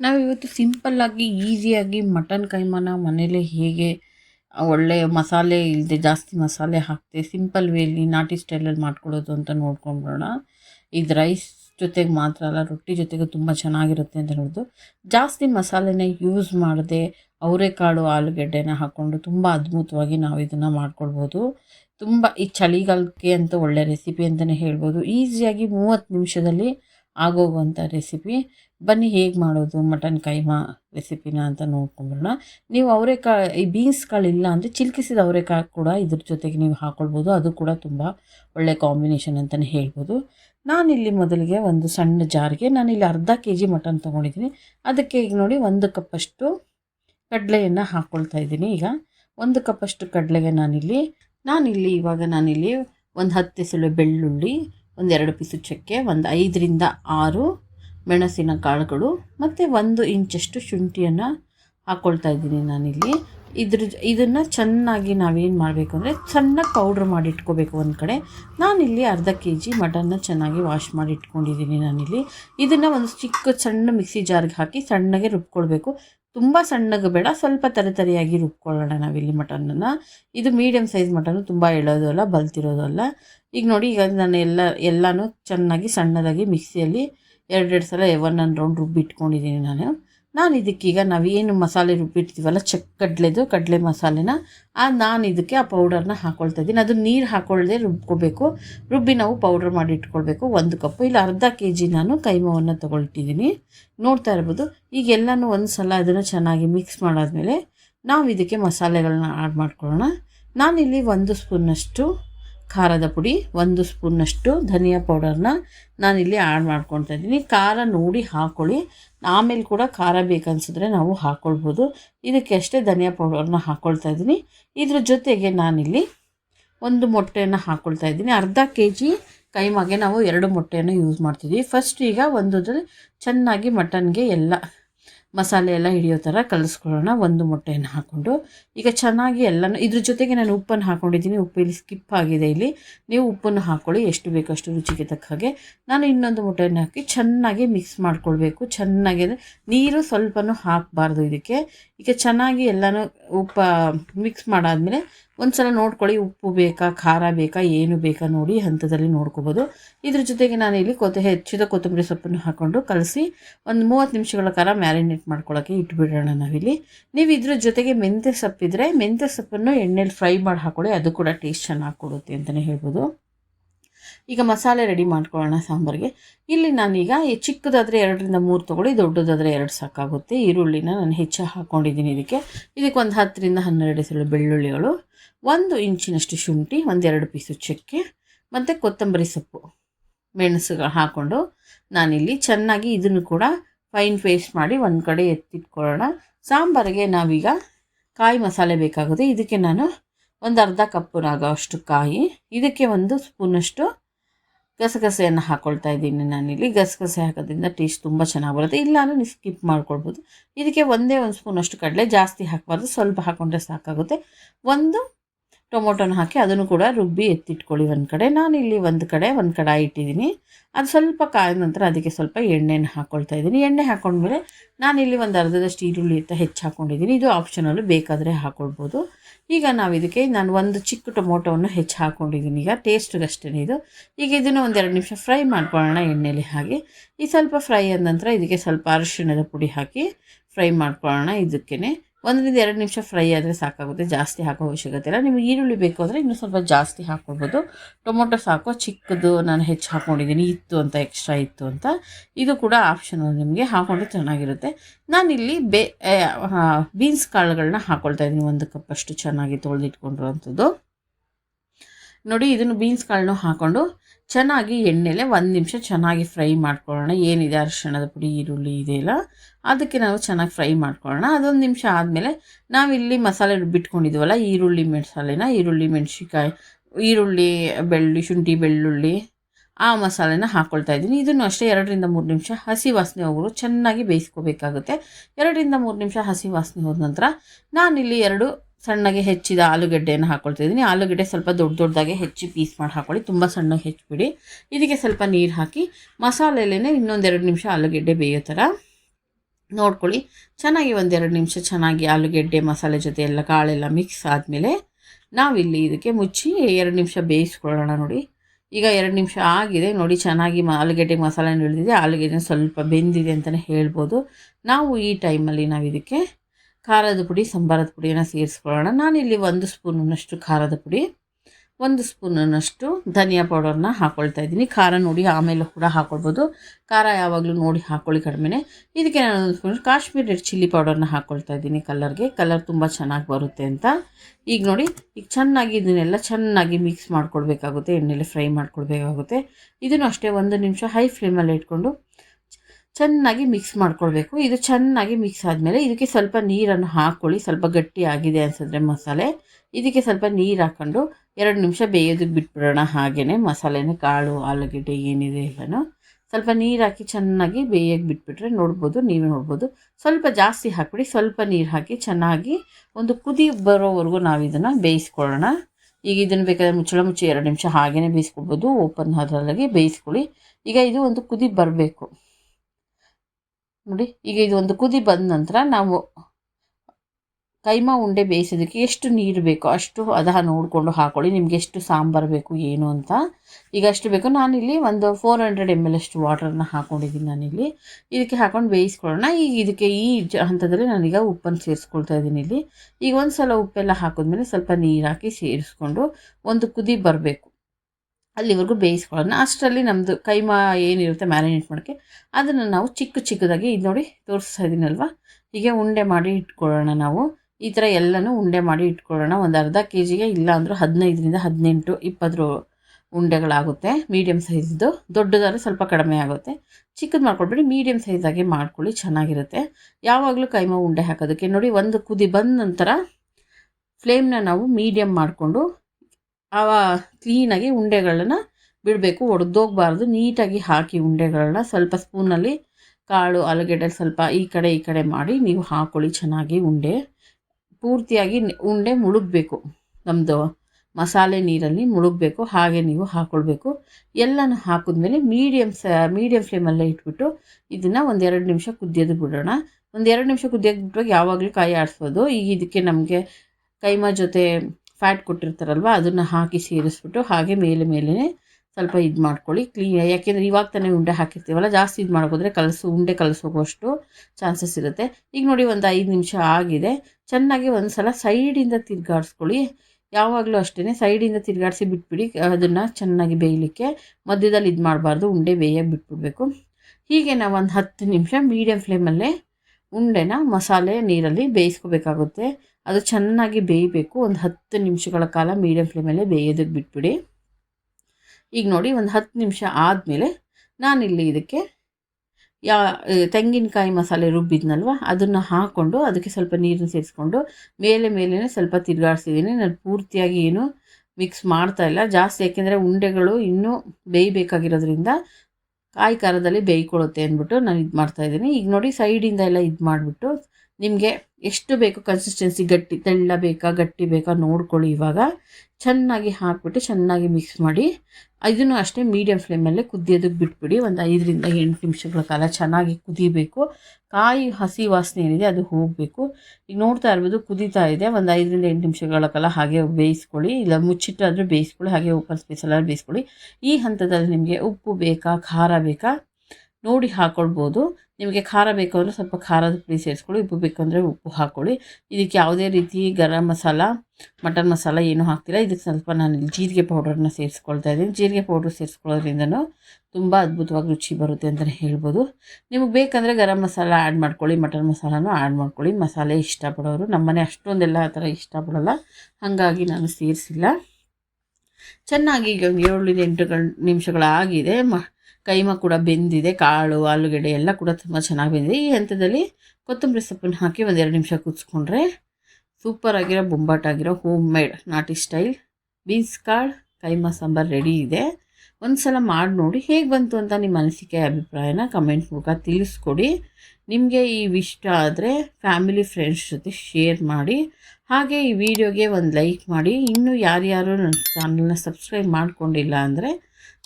ನಾವು ಇವತ್ತು ಸಿಂಪಲ್ಲಾಗಿ ಈಸಿಯಾಗಿ ಮಟನ್ ಕೈಮಾನ ಮನೇಲೆ ಹೇಗೆ ಒಳ್ಳೆಯ ಮಸಾಲೆ ಇಲ್ಲದೆ ಜಾಸ್ತಿ ಮಸಾಲೆ ಹಾಕದೆ ಸಿಂಪಲ್ ವೇಲಿ ನಾಟಿ ಸ್ಟೈಲಲ್ಲಿ ಮಾಡ್ಕೊಳ್ಳೋದು ಅಂತ ನೋಡ್ಕೊಂಡ್ಬಿಡೋಣ ಇದು ರೈಸ್ ಜೊತೆಗೆ ಮಾತ್ರ ಅಲ್ಲ, ರೊಟ್ಟಿ ಜೊತೆಗೆ ತುಂಬ ಚೆನ್ನಾಗಿರುತ್ತೆ ಅಂತ ಹೇಳ್ಬೋದು ಜಾಸ್ತಿ ಮಸಾಲೆನ ಯೂಸ್ ಮಾಡದೆ ಅವರೆಕಾಳು, ಆಲೂಗೆಡ್ಡೆನ ಹಾಕ್ಕೊಂಡು ತುಂಬ ಅದ್ಭುತವಾಗಿ ನಾವು ಇದನ್ನು ಮಾಡ್ಕೊಳ್ಬೋದು. ತುಂಬ ಈ ಚಳಿಗಾಲಕ್ಕೆ ಅಂತ ಒಳ್ಳೆ ರೆಸಿಪಿ ಅಂತಲೇ ಹೇಳ್ಬೋದು. ಈಸಿಯಾಗಿ ಮೂವತ್ತು ನಿಮಿಷದಲ್ಲಿ ಆಗೋಗುವಂಥ ರೆಸಿಪಿ ಬನ್ನಿ ಹೇಗೆ ಮಾಡೋದು ಮಟನ್ ಕೈಮಾ ರೆಸಿಪಿನ ಅಂತ ನೋಡ್ಕೊಂಬರೋಣ. ನೀವು ಅವರೆಕಾಯಿ ಈ ಬೀನ್ಸ್ ಕಾಳು ಇಲ್ಲ ಅಂದರೆ ಚಿಲ್ಕಿಸಿದ ಅವರೆಕಾಯಿ ಕೂಡ ಇದ್ರ ಜೊತೆಗೆ ನೀವು ಹಾಕ್ಕೊಳ್ಬೋದು ಅದು ಕೂಡ ತುಂಬ ಒಳ್ಳೆ ಕಾಂಬಿನೇಷನ್ ಅಂತಲೇ ಹೇಳ್ಬೋದು. ನಾನಿಲ್ಲಿ ಮೊದಲಿಗೆ ಒಂದು ಸಣ್ಣ ಜಾರ್ಗೆ, ನಾನಿಲ್ಲಿ ಅರ್ಧ ಕೆ ಜಿ ಮಟನ್ ತೊಗೊಂಡಿದ್ದೀನಿ. ಅದಕ್ಕೆ ಈಗ ನೋಡಿ ಒಂದು ಕಪ್ಪಷ್ಟು ಕಡಲೆಯನ್ನು ಹಾಕ್ಕೊಳ್ತಾ ಇದ್ದೀನಿ. ಈಗ ಒಂದು ಕಪ್ಪಷ್ಟು ಕಡಲೆಗೆ ನಾನಿಲ್ಲಿ ನಾನಿಲ್ಲಿ ಇವಾಗ ನಾನಿಲ್ಲಿ ಒಂದು ಹತ್ತು ಎಸಳು ಬೆಳ್ಳುಳ್ಳಿ ಒಂದೆರಡು ಪೀಸು ಚಕ್ಕೆ ಒಂದು ಐದರಿಂದ ಆರು ಮೆಣಸಿನ ಕಾಳುಗಳು ಮತ್ತು ಒಂದು ಇಂಚಷ್ಟು ಶುಂಠಿಯನ್ನು ಹಾಕ್ಕೊಳ್ತಾ ಇದ್ದೀನಿ ನಾನಿಲ್ಲಿ. ಇದ್ರ ಇದನ್ನು ಚೆನ್ನಾಗಿ ನಾವೇನು ಮಾಡಬೇಕು ಅಂದರೆ ಚೆನ್ನಾಗಿ ಪೌಡ್ರ್ ಮಾಡಿ ಇಟ್ಕೋಬೇಕು ಒಂದು ಕಡೆ. ನಾನಿಲ್ಲಿ ಅರ್ಧ ಕೆ ಜಿ ಮಟನ್ನ ಚೆನ್ನಾಗಿ ವಾಶ್ ಮಾಡಿ ಇಟ್ಕೊಂಡಿದ್ದೀನಿ ನಾನಿಲ್ಲಿ. ಇದನ್ನು ಒಂದು ಚಿಕ್ಕ ಸಣ್ಣ ಮಿಕ್ಸಿ ಜಾರ್ಗೆ ಹಾಕಿ ಸಣ್ಣಗೆ ರುಬ್ಕೊಳ್ಬೇಕು. ತುಂಬ ಸಣ್ಣಗೆ ಬೇಡ, ಸ್ವಲ್ಪ ತರಿತರಿಯಾಗಿ ರುಬ್ಕೊಳ್ಳೋಣ ನಾವಿಲ್ಲಿ ಮಟನನ್ನು. ಇದು ಮೀಡಿಯಮ್ ಸೈಜ್ ಮಟನ್, ತುಂಬ ಎಳೋದು ಅಲ್ಲ, ಬಲ್ತಿರೋದು ಅಲ್ಲ. ಈಗ ನೋಡಿ, ಈಗ ನಾನು ಎಲ್ಲ, ಎಲ್ಲನೂ ಚೆನ್ನಾಗಿ ಸಣ್ಣದಾಗಿ ಮಿಕ್ಸಿಯಲ್ಲಿ ಎರಡೆರಡು ಸಲ ಒನ್ ರೌಂಡ್ ರುಬ್ಬಿಟ್ಕೊಂಡಿದ್ದೀನಿ ನಾನು. ನಾನು ಇದಕ್ಕೀಗ ನಾವೇನು ಮಸಾಲೆ ರುಬ್ಬಿರ್ತೀವಲ್ಲ ಚಕ್ ಕಡಲೆದು ಕಡಲೆ ಮಸಾಲೆನ, ಆ ನಾನು ಇದಕ್ಕೆ ಆ ಪೌಡರ್ನ ಹಾಕ್ಕೊಳ್ತಾ ಇದ್ದೀನಿ. ಅದು ನೀರು ಹಾಕ್ಕೊಳ್ಳದೆ ರುಬ್ಕೋಬೇಕು. ರುಬ್ಬಿ ನಾವು ಪೌಡರ್ ಮಾಡಿ ಇಟ್ಕೊಳ್ಬೇಕು, ಒಂದು ಕಪ್ಪು. ಇಲ್ಲ ಅರ್ಧ ಕೆ ಜಿ ನಾನು ಕೈಮವನ್ನು ತೊಗೊಳ್ತಿದ್ದೀನಿ. ನೋಡ್ತಾ ಇರ್ಬೋದು. ಈಗ ಎಲ್ಲನೂ ಒಂದು ಸಲ ಅದನ್ನು ಚೆನ್ನಾಗಿ ಮಿಕ್ಸ್ ಮಾಡಾದ್ಮೇಲೆ ನಾವು ಇದಕ್ಕೆ ಮಸಾಲೆಗಳನ್ನ ಆ್ಯಡ್ ಮಾಡ್ಕೊಳ್ಳೋಣ. ನಾನಿಲ್ಲಿ ಒಂದು ಸ್ಪೂನಷ್ಟು ಖಾರದ ಪುಡಿ, ಒಂದು ಸ್ಪೂನಷ್ಟು ಧನಿಯಾ ಪೌಡರ್ನ ನಾನಿಲ್ಲಿ ಆ್ಯಡ್ ಮಾಡ್ಕೊತಾ ಇದ್ದೀನಿ. ಖಾರ ನೋಡಿ ಹಾಕ್ಕೊಳ್ಳಿ ಆಮೇಲೆ ಕೂಡ ಖಾರ ಬೇಕನ್ಸಿದ್ರೆ ನಾವು ಹಾಕ್ಕೊಳ್ಬೋದು ಇದಕ್ಕೆ ಅಷ್ಟೇ ಧನಿಯಾ ಪೌಡರ್ನ ಹಾಕ್ಕೊಳ್ತಾ ಇದ್ದೀನಿ. ಇದ್ರ ಜೊತೆಗೆ ನಾನಿಲ್ಲಿ ಒಂದು ಮೊಟ್ಟೆಯನ್ನು ಹಾಕ್ಕೊಳ್ತಾ ಇದ್ದೀನಿ. ಅರ್ಧ ಕೆ ಜಿ ಕೈಮಾಗೆ ನಾವು ಎರಡು ಮೊಟ್ಟೆಯನ್ನು ಯೂಸ್ ಮಾಡ್ತಿದ್ವಿ ಫಸ್ಟ್ ಈಗ ಒಂದು ಚೆನ್ನಾಗಿ ಮಟನ್ಗೆ ಎಲ್ಲ ಮಸಾಲೆ ಎಲ್ಲ ಹಿಡಿಯೋ ಥರ ಕಲಿಸ್ಕೊಳ್ಳೋಣ. ಒಂದು ಮೊಟ್ಟೆಯನ್ನು ಹಾಕ್ಕೊಂಡು ಈಗ ಚೆನ್ನಾಗಿ ಎಲ್ಲನೂ ಇದ್ರ ಜೊತೆಗೆ ನಾನು ಉಪ್ಪನ್ನು ಹಾಕ್ಕೊಂಡಿದ್ದೀನಿ ಉಪ್ಪು ಇಲ್ಲಿ ಸ್ಕಿಪ್ ಆಗಿದೆ ಇಲ್ಲಿ. ನೀವು ಉಪ್ಪನ್ನು ಹಾಕ್ಕೊಳ್ಳಿ ಎಷ್ಟು ಬೇಕಷ್ಟು ರುಚಿಗೆ ತಕ್ಕ ಹಾಗೆ. ನಾನು ಇನ್ನೊಂದು ಮೊಟ್ಟೆಯನ್ನು ಹಾಕಿ ಚೆನ್ನಾಗಿ ಮಿಕ್ಸ್ ಮಾಡ್ಕೊಳ್ಬೇಕು. ಚೆನ್ನಾಗಿ ನೀರು ಸ್ವಲ್ಪನೂ ಹಾಕಬಾರ್ದು ಇದಕ್ಕೆ. ಈಗ ಚೆನ್ನಾಗಿ ಎಲ್ಲನೂ ಉಪ್ಪ ಮಿಕ್ಸ್ ಮಾಡಾದಮೇಲೆ ಒಂದು ಸಲ ನೋಡ್ಕೊಳ್ಳಿ, ಉಪ್ಪು ಬೇಕಾ, ಖಾರ ಬೇಕಾ, ಏನು ಬೇಕಾ ನೋಡಿ ಹಂತದಲ್ಲಿ ನೋಡ್ಕೋಬೋದು. ಇದ್ರ ಜೊತೆಗೆ ನಾನು ಇಲ್ಲಿ ಕೊತ್ತ ಹೆಚ್ಚಿದ ಕೊತ್ತಂಬರಿ ಸೊಪ್ಪನ್ನು ಹಾಕ್ಕೊಂಡು ಕಲಸಿ ಒಂದು ಮೂವತ್ತು ನಿಮಿಷಗಳ ಕಾಲ ಮ್ಯಾರಿನೇಟ್ ಮಾಡ್ಕೊಳ್ಳೋಕ್ಕೆ ಇಟ್ಬಿಡೋಣ ನಾವಿಲ್ಲಿ. ನೀವು ಇದ್ರ ಜೊತೆಗೆ ಮೆಂತ್ಯ ಸೊಪ್ಪಿದ್ರೆ ಮೆಂತ್ಯ ಸೊಪ್ಪನ್ನು ಎಣ್ಣೆಲಿ ಫ್ರೈ ಮಾಡಿ ಹಾಕೊಳ್ಳಿ, ಅದು ಕೂಡ ಟೇಸ್ಟ್ ಚೆನ್ನಾಗಿ ಕೊಡುತ್ತೆ ಅಂತಲೇ ಹೇಳ್ಬೋದು. ಈಗ ಮಸಾಲೆ ರೆಡಿ ಮಾಡ್ಕೊಳ್ಳೋಣ ಸಾಂಬಾರಿಗೆ. ಇಲ್ಲಿ ನಾನೀಗ ಚಿಕ್ಕದಾದರೆ ಎರಡರಿಂದ ಮೂರು ತೊಗೊಳ್ಳಿ, ದೊಡ್ಡದಾದರೆ ಎರಡು ಸಾಕಾಗುತ್ತೆ. ಈರುಳ್ಳಿನ ನಾನು ಹೆಚ್ಚು ಹಾಕ್ಕೊಂಡಿದ್ದೀನಿ ಇದಕ್ಕೆ. ಇದಕ್ಕೆ ಒಂದು ಹತ್ತರಿಂದ ಹನ್ನೆರಡು ಸಲ ಬೆಳ್ಳುಳ್ಳಿಗಳು. ಒಂದು ಇಂಚಿನಷ್ಟು ಶುಂಠಿ, ಒಂದೆರಡು ಪೀಸು ಚಕ್ಕೆ, ಮತ್ತು ಕೊತ್ತಂಬರಿ ಸೊಪ್ಪು, ಮೆಣಸುಗಳು ಹಾಕ್ಕೊಂಡು ನಾನಿಲ್ಲಿ ಚೆನ್ನಾಗಿ ಇದನ್ನು ಕೂಡ ಫೈನ್ ಪೇಸ್ಟ್ ಮಾಡಿ ಒಂದು ಕಡೆ ಎತ್ತಿಟ್ಕೊಳ್ಳೋಣ. ಸಾಂಬಾರಿಗೆ ನಾವೀಗ ಕಾಯಿ ಮಸಾಲೆ ಬೇಕಾಗುತ್ತೆ. ಇದಕ್ಕೆ ನಾನು ಒಂದು ಅರ್ಧ ಕಪ್ಪುನಾಗೋ ಅಷ್ಟು ಕಾಯಿ, ಇದಕ್ಕೆ ಒಂದು ಸ್ಪೂನಷ್ಟು ಗಸಗಸೆಯನ್ನು ಹಾಕ್ಕೊಳ್ತಾ ಇದ್ದೀನಿ ನಾನಿಲ್ಲಿ. ಗಸಗಸೆ ಹಾಕೋದ್ರಿಂದ ಟೇಸ್ಟ್ ತುಂಬ ಚೆನ್ನಾಗಿ ಬರುತ್ತೆ. ಇಲ್ಲ ಅಂದರೆ ನೀವು ಸ್ಕಿಪ್ ಮಾಡ್ಕೊಳ್ಬೋದು. ಇದಕ್ಕೆ ಒಂದೇ ಒಂದು ಸ್ಪೂನಷ್ಟು ಕಡಲೆ ಜಾಸ್ತಿ ಹಾಕಬಾರ್ದು. ಸ್ವಲ್ಪ ಹಾಕ್ಕೊಂಡ್ರೆ ಸಾಕಾಗುತ್ತೆ. ಒಂದು ಟೊಮೊಟೊನ ಹಾಕಿ ಅದನ್ನು ಕೂಡ ರುಬ್ಬಿ ಎತ್ತಿಟ್ಕೊಳ್ಳಿ ಒಂದು ಕಡೆ. ನಾನು ಇಲ್ಲಿ ಒಂದು ಕಡೆ, ಒಂದು ಕಡಾಯಿ ಇಟ್ಟಿದ್ದೀನಿ. ಅದು ಸ್ವಲ್ಪ ಕಾಯಿದ ನಂತರ ಅದಕ್ಕೆ ಸ್ವಲ್ಪ ಎಣ್ಣೆನ ಹಾಕ್ಕೊಳ್ತಾ ಇದ್ದೀನಿ. ಎಣ್ಣೆ ಹಾಕ್ಕೊಂಡ್ಮೇಲೆ ನಾನಿಲ್ಲಿ ಒಂದು ಅರ್ಧದಷ್ಟು ಈರುಳ್ಳಿ ಅಂತ ಹೆಚ್ಚು ಹಾಕ್ಕೊಂಡಿದ್ದೀನಿ ಇದು ಆಪ್ಷನಲ್ಲಿ ಬೇಕಾದರೆ ಹಾಕ್ಕೊಳ್ಬೋದು ಈಗ ನಾವು ಇದಕ್ಕೆ ನಾನು ಒಂದು ಚಿಕ್ಕ ಟೊಮೊಟೊವನ್ನು ಹೆಚ್ಚು ಹಾಕ್ಕೊಂಡಿದ್ದೀನಿ ಈಗ ಟೇಸ್ಟ್ಗಷ್ಟೇ ಇದು. ಈಗ ಇದನ್ನು ಒಂದೆರಡು ನಿಮಿಷ ಫ್ರೈ ಮಾಡ್ಕೊಳ್ಳೋಣ ಎಣ್ಣೆಲಿ ಹಾಗೆ. ಈ ಸ್ವಲ್ಪ ಫ್ರೈ ಆದ ನಂತರ ಇದಕ್ಕೆ ಸ್ವಲ್ಪ ಅರಿಶಿಣದ ಪುಡಿ ಹಾಕಿ ಫ್ರೈ ಮಾಡ್ಕೊಳ್ಳೋಣ ಇದಕ್ಕೇ ಒಂದರಿಂದ ಎರಡು ನಿಮಿಷ ಫ್ರೈ ಆದರೆ ಸಾಕಾಗುತ್ತೆ, ಜಾಸ್ತಿ ಹಾಕೋ ಅವಶ್ಯಕತೆ ಇಲ್ಲ. ನಿಮಗೆ ಈರುಳ್ಳಿ ಬೇಕು ಅಂದರೆ ಇನ್ನೂ ಸ್ವಲ್ಪ ಜಾಸ್ತಿ ಹಾಕ್ಕೊಳ್ಬೋದು ಟೊಮೊಟೊ ಸಾಕು, ಚಿಕ್ಕದು ನಾನು ಹೆಚ್ಚು ಹಾಕ್ಕೊಂಡಿದ್ದೀನಿ ಇತ್ತು ಅಂತ ಎಕ್ಸ್ಟ್ರಾ ಇತ್ತು ಅಂತ. ಇದು ಕೂಡ ಆಪ್ಷನಲ್ ನಿಮಗೆ ಹಾಕ್ಕೊಂಡ್ರೆ ಚೆನ್ನಾಗಿರುತ್ತೆ. ನಾನಿಲ್ಲಿ ಬೇ ಬೀನ್ಸ್ ಕಾಳುಗಳನ್ನ ಹಾಕ್ಕೊಳ್ತಾ ಇದ್ದೀನಿ, ಒಂದು ಕಪ್ಪಷ್ಟು ಚೆನ್ನಾಗಿ ತೊಳೆದಿಟ್ಕೊಂಡಿರುವಂಥದ್ದು. ನೋಡಿ, ಇದನ್ನು ಬೀನ್ಸ್ ಕಾಳನ್ನು ಹಾಕ್ಕೊಂಡು ಚೆನ್ನಾಗಿ ಎಣ್ಣೆಲೆ ಒಂದು ನಿಮಿಷ ಚೆನ್ನಾಗಿ ಫ್ರೈ ಮಾಡ್ಕೊಳ್ಳೋಣ. ಏನಿದೆ ಅರಿಶಿಣದ ಪುಡಿ, ಈರುಳ್ಳಿ ಇದೆಯಲ್ಲ ಅದಕ್ಕೆ ನಾವು ಚೆನ್ನಾಗಿ ಫ್ರೈ ಮಾಡ್ಕೊಳ್ಳೋಣ. ಅದೊಂದು ನಿಮಿಷ ಆದಮೇಲೆ ನಾವಿಲ್ಲಿ ಮಸಾಲೆ ರುಬ್ಬಿಟ್ಕೊಂಡಿದ್ವಲ್ಲ ಈರುಳ್ಳಿ ಮಸಾಲೆನ ಈರುಳ್ಳಿ ಮೆಣಸಿಕಾಯಿ ಈರುಳ್ಳಿ ಬೆಳ್ಳಿ ಶುಂಠಿ, ಬೆಳ್ಳುಳ್ಳಿ ಆ ಮಸಾಲೆನ ಹಾಕ್ಕೊಳ್ತಾ ಇದ್ದೀನಿ. ಇದನ್ನು ಅಷ್ಟೇ ಎರಡರಿಂದ ಮೂರು ನಿಮಿಷ ಹಸಿ ವಾಸನೆ ಹೋಗೋರು ಚೆನ್ನಾಗಿ ಬೇಯಿಸ್ಕೋಬೇಕಾಗುತ್ತೆ. ಎರಡರಿಂದ ಮೂರು ನಿಮಿಷ ಹಸಿ ವಾಸನೆ ಹೋದ ನಂತರ ನಾನಿಲ್ಲಿ ಎರಡು ಸಣ್ಣಗೆ ಹೆಚ್ಚಿದ ಆಲೂಗಡ್ಡೆಯನ್ನು ಹಾಕ್ಕೊಳ್ತಾ ಇದ್ದೀನಿ. ಆಲೂಗಡ್ಡೆ ಸ್ವಲ್ಪ ದೊಡ್ಡ ದೊಡ್ಡದಾಗಿ ಹೆಚ್ಚಿ ಪೀಸ್ ಮಾಡಿ ಹಾಕ್ಕೊಳ್ಳಿ ತುಂಬ ಸಣ್ಣಗೆ ಹೆಚ್ಚಿಬಿಡಿ. ಇದಕ್ಕೆ ಸ್ವಲ್ಪ ನೀರು ಹಾಕಿ ಮಸಾಲೆಯಲ್ಲೇ ಇನ್ನೊಂದೆರಡು ನಿಮಿಷ ಆಲೂಗಡ್ಡೆ ಬೇಯೋ ಥರ ನೋಡ್ಕೊಳ್ಳಿ. ಚೆನ್ನಾಗಿ ಒಂದೆರಡು ನಿಮಿಷ ಚೆನ್ನಾಗಿ ಆಲೂಗಡ್ಡೆ, ಮಸಾಲೆ ಜೊತೆ ಎಲ್ಲ ಕಾಳೆಲ್ಲ ಮಿಕ್ಸ್ ಆದಮೇಲೆ ನಾವಿಲ್ಲಿ ಇದಕ್ಕೆ ಮುಚ್ಚಿ ಎರಡು ನಿಮಿಷ ಬೇಯಿಸ್ಕೊಳ್ಳೋಣ ನೋಡಿ. ಈಗ ಎರಡು ನಿಮಿಷ ಆಗಿದೆ. ನೋಡಿ, ಚೆನ್ನಾಗಿ ಮ ಆಲೂಗೆಡ್ಡೆ ಮಸಾಲೆ ಇಳಿದಿದೆ. ಆಲೂಗೆಡ್ಡೆ ಸ್ವಲ್ಪ ಬೆಂದಿದೆ ಅಂತಲೇ ಹೇಳ್ಬೋದು. ನಾವು ಈ ಟೈಮಲ್ಲಿ ನಾವು ಇದಕ್ಕೆ ಖಾರದ ಪುಡಿ, ಸಂಬಾರದ ಪುಡಿಯನ್ನು ಸೇರಿಸ್ಕೊಳ್ಳೋಣ. ನಾನಿಲ್ಲಿ ಒಂದು ಸ್ಪೂನಷ್ಟು ಖಾರದ ಪುಡಿ ಒಂದು ಸ್ಪೂನನ್ನಷ್ಟು ಧನಿಯಾ ಪೌಡರ್ನ ಹಾಕ್ಕೊಳ್ತಾ ಇದ್ದೀನಿ. ಖಾರ ನೋಡಿ ಆಮೇಲೆ ಕೂಡ ಹಾಕ್ಕೊಳ್ಬೋದು ಖಾರ ಯಾವಾಗಲೂ ನೋಡಿ ಹಾಕ್ಕೊಳ್ಳಿ ಕಡಿಮೆನೆ. ಇದಕ್ಕೆ ನಾನು ಒಂದು ಸ್ಪೂನ್ ಕಾಶ್ಮೀರ್ ರೆಡ್ ಚಿಲ್ಲಿ ಪೌಡರ್ನ ಹಾಕ್ಕೊಳ್ತಾ ಇದ್ದೀನಿ ಕಲರ್ಗೆ. ಕಲರ್ ತುಂಬ ಚೆನ್ನಾಗಿ ಬರುತ್ತೆ ಅಂತ. ಈಗ ನೋಡಿ, ಈಗ ಚೆನ್ನಾಗಿ ಇದನ್ನೆಲ್ಲ ಚೆನ್ನಾಗಿ ಮಿಕ್ಸ್ ಮಾಡ್ಕೊಳ್ಬೇಕಾಗುತ್ತೆ. ಎಣ್ಣೆಲಿ ಫ್ರೈ ಮಾಡ್ಕೊಳ್ಬೇಕಾಗುತ್ತೆ. ಇದನ್ನು ಅಷ್ಟೇ ಒಂದು ನಿಮಿಷ ಹೈ ಫ್ಲೇಮಲ್ಲಿ ಇಟ್ಕೊಂಡು ಚೆನ್ನಾಗಿ ಮಿಕ್ಸ್ ಮಾಡ್ಕೊಳ್ಬೇಕು. ಇದು ಚೆನ್ನಾಗಿ ಮಿಕ್ಸ್ ಆದಮೇಲೆ ಇದಕ್ಕೆ ಸ್ವಲ್ಪ ನೀರನ್ನು ಹಾಕ್ಕೊಳ್ಳಿ ಸ್ವಲ್ಪ ಗಟ್ಟಿ ಆಗಿದೆ ಅನ್ಸಿದ್ರೆ ಮಸಾಲೆ. ಇದಕ್ಕೆ ಸ್ವಲ್ಪ ನೀರು ಹಾಕ್ಕೊಂಡು ಎರಡು ನಿಮಿಷ ಬೇಯೋದಕ್ಕೆ ಬಿಟ್ಬಿಡೋಣ. ಹಾಗೆಯೇ ಮಸಾಲೆನ ಕಾಳು, ಆಲೂಗಡ್ಡೆ ಏನಿದೆ ಎಲ್ಲನೂ ಸ್ವಲ್ಪ ನೀರು ಹಾಕಿ ಚೆನ್ನಾಗಿ ಬೇಯಕ್ಕೆ ಬಿಟ್ಬಿಟ್ರೆ ನೋಡ್ಬೋದು, ನೀವೇ ನೋಡ್ಬೋದು. ಸ್ವಲ್ಪ ಜಾಸ್ತಿ ಹಾಕ್ಬಿಡಿ. ಸ್ವಲ್ಪ ನೀರು ಹಾಕಿ ಚೆನ್ನಾಗಿ ಒಂದು ಕುದಿ ಬರೋವರೆಗೂ ನಾವು ಇದನ್ನು ಬೇಯಿಸ್ಕೊಳ್ಳೋಣ. ಈಗ ಇದನ್ನು ಬೇಕಾದ್ರೆ ಮುಚ್ಚಳ ಮುಚ್ಚಿ ಎರಡು ನಿಮಿಷ ಹಾಗೆಯೇ ಬೇಯಿಸ್ಕೊಳ್ಬೋದು. ಓಪನ್ ಅದರಲ್ಲಿ ಬೇಯಿಸ್ಕೊಳ್ಳಿ. ಈಗ ಇದು ಒಂದು ಕುದಿ ಬರಬೇಕು. ನೋಡಿ, ಈಗ ಇದು ಒಂದು ಕುದಿ ಬಂದ ನಂತರ ನಾವು ಕೈಮಾ ಉಂಡೆ ಬೇಯಿಸೋದಕ್ಕೆ ಎಷ್ಟು ನೀರು ಬೇಕೋ ಅಷ್ಟು ಅದ ನೋಡಿಕೊಂಡು ಹಾಕೊಳ್ಳಿ. ನಿಮಗೆ ಎಷ್ಟು ಸಾಂಬಾರು ಬೇಕು, ಏನು ಅಂತ. ಈಗ ಅಷ್ಟು ಬೇಕು. ನಾನಿಲ್ಲಿ ಒಂದು ಫೋರ್ ಹಂಡ್ರೆಡ್ ಎಂ ಎಲ್ ಅಷ್ಟು ವಾಟರನ್ನು ಹಾಕ್ಕೊಂಡಿದ್ದೀನಿ ನಾನಿಲ್ಲಿ. ಇದಕ್ಕೆ ಹಾಕೊಂಡು ಬೇಯಿಸ್ಕೊಳ್ಳೋಣ. ಈಗ ಇದಕ್ಕೆ ಈ ಹಂತದಲ್ಲಿ ನಾನೀಗ ಉಪ್ಪನ್ನು ಸೇರಿಸ್ಕೊಳ್ತಾ ಇದ್ದೀನಿ ಇಲ್ಲಿ. ಈಗ ಒಂದು ಸಲ ಉಪ್ಪೆಲ್ಲ ಹಾಕಿದ್ಮೇಲೆ ಸ್ವಲ್ಪ ನೀರು ಹಾಕಿ ಸೇರಿಸ್ಕೊಂಡು ಒಂದು ಕುದಿ ಬರಬೇಕು. ಅಲ್ಲಿವರೆಗೂ ಬೇಯಿಸ್ಕೊಳ್ಳೋಣ. ಅಷ್ಟರಲ್ಲಿ ನಮ್ಮದು ಕೈಮಾ ಏನಿರುತ್ತೆ ಮ್ಯಾರಿನೇಟ್ ಮಾಡೋಕ್ಕೆ, ಅದನ್ನು ನಾವು ಚಿಕ್ಕ ಚಿಕ್ಕದಾಗಿ ಇದು ನೋಡಿ ತೋರಿಸ್ತಾ ಇದ್ದೀನಲ್ವ ಹೀಗೆ ಉಂಡೆ ಮಾಡಿ ಇಟ್ಕೊಳ್ಳೋಣ ನಾವು. ಈ ಥರ ಎಲ್ಲನೂ ಉಂಡೆ ಮಾಡಿ ಇಟ್ಕೊಳ್ಳೋಣ. ಒಂದು ಅರ್ಧ ಕೆ ಜಿಗೆ ಇಲ್ಲ ಅಂದರೂ ಹದಿನೈದರಿಂದ ಹದಿನೆಂಟು, ಇಪ್ಪತ್ತು ಉಂಡೆಗಳಾಗುತ್ತೆ ಮೀಡಿಯಮ್ ಸೈಜ್ದು. ದೊಡ್ಡದಾದ್ರೆ ಸ್ವಲ್ಪ ಕಡಿಮೆ ಆಗುತ್ತೆ. ಚಿಕ್ಕದು ಮಾಡ್ಕೊಳ್ಬೇಡಿ ಮೀಡಿಯಮ್ ಸೈಜಾಗೆ ಮಾಡ್ಕೊಳ್ಳಿ, ಚೆನ್ನಾಗಿರುತ್ತೆ. ಯಾವಾಗಲೂ ಕೈಮಾ ಉಂಡೆ ಹಾಕೋದಕ್ಕೆ. ನೋಡಿ, ಒಂದು ಕುದಿ ಬಂದ ನಂತರ ಫ್ಲೇಮ್ನ ನಾವು ಮೀಡಿಯಮ್ ಮಾಡಿಕೊಂಡು ಆವ ಕ್ಲೀನಾಗಿ ಉಂಡೆಗಳನ್ನ ಬಿಡಬೇಕು. ಒಡೆದೋಗ್ಬಾರ್ದು. ನೀಟಾಗಿ ಹಾಕಿ ಉಂಡೆಗಳನ್ನ ಸ್ವಲ್ಪ ಸ್ಪೂನಲ್ಲಿ ಕಾಳು, ಆಲೂಗೆಡ್ಡೆ ಸ್ವಲ್ಪ ಈ ಕಡೆ ಈ ಕಡೆ ಮಾಡಿ ನೀವು ಹಾಕೊಳ್ಳಿ. ಚೆನ್ನಾಗಿ ಉಂಡೆ, ಪೂರ್ತಿಯಾಗಿ ಉಂಡೆ ಮುಳುಗಬೇಕು. ನಮ್ಮದು ಮಸಾಲೆ ನೀರಲ್ಲಿ ಮುಳುಗಬೇಕು. ಹಾಗೆ ನೀವು ಹಾಕ್ಕೊಳ್ಬೇಕು ಎಲ್ಲನೂ ಹಾಕಿದ್ಮೇಲೆ ಮೀಡಿಯಮ್ ಸ ಮೀಡಿಯಮ್ ಫ್ಲೇಮಲ್ಲೇ ಇಟ್ಬಿಟ್ಟು ಇದನ್ನು ಒಂದೆರಡು ನಿಮಿಷ ಕುದಿಯೋದು ಬಿಡೋಣ. ಒಂದೆರಡು ನಿಮಿಷ ಕುದಿಯೋದು ಬಿಟ್ಟು ಯಾವಾಗಲೂ ಕಾಯಿ ಆಡಿಸ್ಬೋದು ಈಗ ಇದಕ್ಕೆ ನಮಗೆ ಕೈಮಾ ಜೊತೆ ಫ್ಯಾಟ್ ಕೊಟ್ಟಿರ್ತಾರಲ್ವ, ಅದನ್ನು ಹಾಕಿ ಸೇರಿಸ್ಬಿಟ್ಟು ಹಾಗೆ ಮೇಲೆ ಮೇಲೆ ಸ್ವಲ್ಪ ಇದು ಮಾಡ್ಕೊಳ್ಳಿ ಕ್ಲೀನ್ ಯಾಕೆಂದರೆ ಇವಾಗ ತಾನೇ ಉಂಡೆ ಹಾಕಿರ್ತೀವಲ್ಲ, ಜಾಸ್ತಿ ಇದು ಮಾಡೋಕೋದ್ರೆ ಕಲಸು, ಉಂಡೆ ಕಲಸೋಗೋಷ್ಟು ಚಾನ್ಸಸ್ ಇರುತ್ತೆ. ಈಗ ನೋಡಿ ಒಂದು ಐದು ನಿಮಿಷ ಆಗಿದೆ. ಚೆನ್ನಾಗಿ ಒಂದು ಸಲ ಸೈಡಿಂದ ತಿರ್ಗಾಡಿಸ್ಕೊಳ್ಳಿ. ಯಾವಾಗಲೂ ಅಷ್ಟೇ ಸೈಡಿಂದ ತಿರುಗಾಡಿಸಿ ಬಿಟ್ಬಿಡಿ, ಅದನ್ನು ಚೆನ್ನಾಗಿ ಬೇಯಲಿಕ್ಕೆ. ಮಧ್ಯದಲ್ಲಿ ಇದು ಮಾಡಬಾರ್ದು, ಉಂಡೆ ಬೇಯಕ್ಕೆ ಬಿಟ್ಬಿಡ್ಬೇಕು. ಹೀಗೆ ನಾವು ಒಂದು ಹತ್ತು ನಿಮಿಷ ಮೀಡಿಯಮ್ ಫ್ಲೇಮಲ್ಲೇ ಉಂಡೆನ ಮಸಾಲೆ ನೀರಲ್ಲಿ ಬೇಯಿಸ್ಕೋಬೇಕಾಗುತ್ತೆ. ಅದು ಚೆನ್ನಾಗಿ ಬೇಯಬೇಕು. ಒಂದು ಹತ್ತು ನಿಮಿಷಗಳ ಕಾಲ ಮೀಡಿಯಮ್ ಫ್ಲೇಮಲ್ಲೇ ಬೇಯೋದಕ್ಕೆ ಬಿಟ್ಬಿಡಿ. ಈಗ ನೋಡಿ, ಒಂದು ಹತ್ತು ನಿಮಿಷ ಆದಮೇಲೆ ನಾನಿಲ್ಲಿ ಇದಕ್ಕೆ ಯಾ ತೆಂಗಿನಕಾಯಿ ಮಸಾಲೆ ರುಬ್ಬಿದ್ನಲ್ವ? ಅದನ್ನು ಹಾಕ್ಕೊಂಡು ಅದಕ್ಕೆ ಸ್ವಲ್ಪ ನೀರನ್ನು ಸೇರಿಸ್ಕೊಂಡು ಮೇಲೆ ಮೇಲೇ ಸ್ವಲ್ಪ ತಿರುಗಾಡ್ಸಿದ್ದೀನಿ. ನಾನು ಪೂರ್ತಿಯಾಗಿ ಏನು ಮಿಕ್ಸ್ ಮಾಡ್ತಾ ಇಲ್ಲ. ಜಾಸ್ತಿ ಯಾಕೆಂದರೆ ಉಂಡೆಗಳು ಇನ್ನೂ ಬೇಯಬೇಕಾಗಿರೋದ್ರಿಂದ ಕಾಯಿ ಖಾರದಲ್ಲಿ ಬೇಯ್ಕೊಳ್ಳುತ್ತೆ ಅಂದ್ಬಿಟ್ಟು ನಾನು ಇದು ಮಾಡ್ತಾಯಿದ್ದೀನಿ ಈಗ ನೋಡಿ ಸೈಡಿಂದ ಎಲ್ಲ ಇದು ಮಾಡಿಬಿಟ್ಟು ನಿಮಗೆ ಎಷ್ಟು ಬೇಕು ಕನ್ಸಿಸ್ಟೆನ್ಸಿ ಗಟ್ಟಿ, ತೆಳ್ಳ ಬೇಕಾ, ಗಟ್ಟಿ ಬೇಕಾ ನೋಡ್ಕೊಳ್ಳಿ ಇವಾಗ. ಚೆನ್ನಾಗಿ ಹಾಕ್ಬಿಟ್ಟು ಚೆನ್ನಾಗಿ ಮಿಕ್ಸ್ ಮಾಡಿ ಇದನ್ನು ಅಷ್ಟೇ ಮೀಡಿಯಮ್ ಫ್ಲೇಮಲ್ಲೇ ಕುದಿಯೋದಕ್ಕೆ ಬಿಟ್ಬಿಡಿ. ಒಂದು ಐದರಿಂದ ಎಂಟು ನಿಮಿಷಗಳ ಕಾಲ ಚೆನ್ನಾಗಿ ಕುದಿಬೇಕು. ಕಾಯಿ ಹಸಿ ವಾಸನೆ ಏನಿದೆ ಅದು ಹೋಗಬೇಕು. ಈಗ ನೋಡ್ತಾ ಇರ್ಬೋದು, ಕುದೀತಾ ಇದೆ. ಒಂದು ಐದರಿಂದ ಎಂಟು ನಿಮಿಷಗಳ ಕಾಲ ಹಾಗೆ ಬೇಯಿಸ್ಕೊಳ್ಳಿ. ಇಲ್ಲ ಮುಚ್ಚಿಟ್ಟಾದರೂ ಬೇಯಿಸ್ಕೊಳ್ಳಿ. ಹಾಗೆ ಓಪನ್ ಸ್ಪೇಸಲ್ಲ ಬೇಯಿಸ್ಕೊಳ್ಳಿ. ಈ ಹಂತದಲ್ಲಿ ನಿಮಗೆ ಉಪ್ಪು ಬೇಕಾ, ಖಾರ ಬೇಕಾ ನೋಡಿ ಹಾಕ್ಕೊಳ್ಬೋದು ನಿಮಗೆ ಖಾರ ಬೇಕು ಅಂದರೆ ಸ್ವಲ್ಪ ಖಾರದ ಪುಡಿ ಸೇರಿಸ್ಕೊಳ್ಳಿ, ಉಪ್ಪು ಬೇಕು ಅಂದರೆ ಉಪ್ಪು ಹಾಕ್ಕೊಳ್ಳಿ. ಇದಕ್ಕೆ ಯಾವುದೇ ರೀತಿ ಗರಂ ಮಸಾಲ, ಮಟನ್ ಮಸಾಲ ಏನೂ ಹಾಕ್ತಿಲ್ಲ. ಇದಕ್ಕೆ ಸ್ವಲ್ಪ ನಾನು ಜೀರಿಗೆ ಪೌಡರ್ನ ಸೇರಿಸ್ಕೊಳ್ತಾ ಇದ್ದೀನಿ. ಜೀರಿಗೆ ಪೌಡ್ರ್ ಸೇರಿಸ್ಕೊಳ್ಳೋದ್ರಿಂದನೂ ತುಂಬ ಅದ್ಭುತವಾಗಿ ರುಚಿ ಬರುತ್ತೆ ಅಂತಲೇ ಹೇಳ್ಬೋದು. ನಿಮಗೆ ಬೇಕಂದರೆ ಗರಂ ಮಸಾಲ ಆ್ಯಡ್ ಮಾಡ್ಕೊಳ್ಳಿ, ಮಟನ್ ಮಸಾಲನೂ ಆ್ಯಡ್ ಮಾಡ್ಕೊಳ್ಳಿ. ಮಸಾಲೆ ಇಷ್ಟಪಡೋರು ನಮ್ಮನೆ ಅಷ್ಟೊಂದೆಲ್ಲ ಆ ಥರ ಇಷ್ಟಪಡೋಲ್ಲ. ಹಾಗಾಗಿ ನಾನು ಸೇರಿಸಿಲ್ಲ. ಚೆನ್ನಾಗಿ ಈಗ ಏಳರಿಂದ ಎಂಟು ನಿಮಿಷಗಳಾಗಿದೆ. ಮ, ಕೈಮ ಕೂಡ ಬೆಂದಿದೆ, ಕಾಳು, ಆಲೂಗಡ್ಡೆ ಎಲ್ಲ ಕೂಡ ತುಂಬ ಚೆನ್ನಾಗಿ ಬೆಂದಿದೆ. ಈ ಹಂತದಲ್ಲಿ ಕೊತ್ತಂಬರಿ ಸೊಪ್ಪನ್ನು ಹಾಕಿ ಒಂದೆರಡು ನಿಮಿಷ ಕುದಿಸ್ಕೊಂಡ್ರೆ ಸೂಪರಾಗಿರೋ ಬೊಂಬಾಟಾಗಿರೋ ಹೋಮ್ ಮೇಡ್ ನಾಟಿ ಸ್ಟೈಲ್ ಬೀನ್ಸ್ ಕಾಳು, ಕೈಮ ಸಾಂಬಾರು ರೆಡಿ ಇದೆ. ಒಂದು ಸಲ ಮಾಡಿ ನೋಡಿ ಹೇಗೆ ಬಂತು ಅಂತ ನಿಮ್ಮ ಅನಿಸಿಕೆ, ಅಭಿಪ್ರಾಯನ ಕಮೆಂಟ್ ಮೂಲಕ ತಿಳಿಸ್ಕೊಡಿ. ನಿಮಗೆ ಈ ಇಷ್ಟ ಆದರೆ ಫ್ಯಾಮಿಲಿ ಫ್ರೆಂಡ್ಸ್ ಜೊತೆ ಶೇರ್ ಮಾಡಿ. ಹಾಗೆ ಈ ವಿಡಿಯೋಗೆ ಒಂದು ಲೈಕ್ ಮಾಡಿ. ಇನ್ನೂ ಯಾರ್ಯಾರು ನನ್ನ ಚಾನಲ್ನ ಸಬ್ಸ್ಕ್ರೈಬ್ ಮಾಡ್ಕೊಂಡಿಲ್ಲ ಅಂದರೆ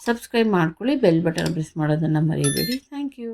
ಸಬ್ಸ್ಕ್ರೈಬ್ ಮಾಡ್ಕೊಳ್ಳಿ. ಬೆಲ್ ಬಟನ್ ಪ್ರೆಸ್ ಮಾಡೋದನ್ನು ಮರೀಬೇಡಿ. Thank you